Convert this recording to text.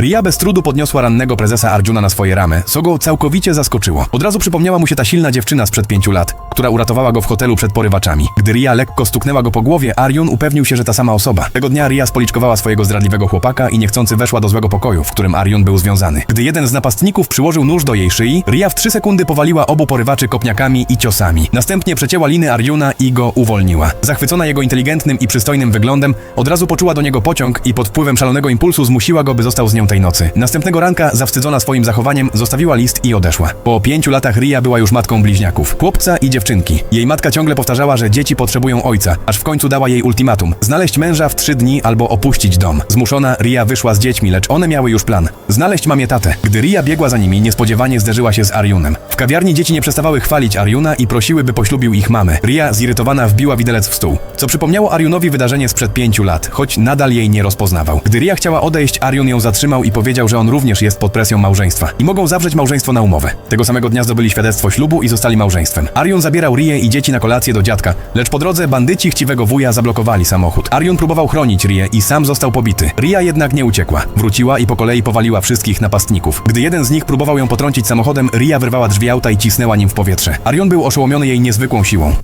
Ria bez trudu podniosła rannego prezesa Arjuna na swoje ramy, co go całkowicie zaskoczyło. Od razu przypomniała mu się ta silna dziewczyna sprzed pięciu lat, która uratowała go w hotelu przed porywaczami. Gdy Ria lekko stuknęła go po głowie, Arjun upewnił się, że ta sama osoba. Tego dnia Ria spoliczkowała swojego zdradliwego chłopaka i niechcący weszła do złego pokoju, w którym Arjun był związany. Gdy jeden z napastników przyłożył nóż do jej szyi, Ria w trzy sekundy powaliła obu porywaczy kopniakami i ciosami. Następnie przecięła liny Arjuna i go uwolniła. Zachwycona jego inteligentnym i przystojnym wyglądem, od razu poczuła do niego pociąg i pod wpływem szalonego impulsu zmusiła go, by został z nią tej nocy. Następnego ranka, zawstydzona swoim zachowaniem, zostawiła list i odeszła. Po pięciu latach Ria była już matką bliźniaków, chłopca i dziewczynki. Jej matka ciągle powtarzała, że dzieci potrzebują ojca, aż w końcu dała jej ultimatum. Znaleźć męża w trzy dni albo opuścić dom. Zmuszona, Ria wyszła z dziećmi, lecz one miały już plan. Znaleźć mamie tatę. Gdy Ria biegła za nimi, niespodziewanie zderzyła się z Arjunem. W kawiarni dzieci nie przestawały chwalić Arjuna i prosiły, by poślubił ich mamy. Ria, zirytowana, wbiła widelec w stół, co przypomniało Arjunowi wydarzenie sprzed pięciu lat, choć nadal jej nie rozpoznawał. Gdy Ria chciała odejść, Arjun ją zatrzymał i powiedział, że on również jest pod presją małżeństwa i mogą zawrzeć małżeństwo na umowę. Tego samego dnia zdobyli świadectwo ślubu i zostali małżeństwem. Arjun zabierał Rię i dzieci na kolację do dziadka, lecz po drodze bandyci chciwego wuja zablokowali samochód. Arjun próbował chronić Rię i sam został pobity. Ria jednak nie uciekła. Wróciła i po kolei powaliła wszystkich napastników. Gdy jeden z nich próbował ją potrącić samochodem, Ria wyrwała drzwi auta i cisnęła nim w powietrze. Arjun był oszołomiony jej niezwykłą siłą.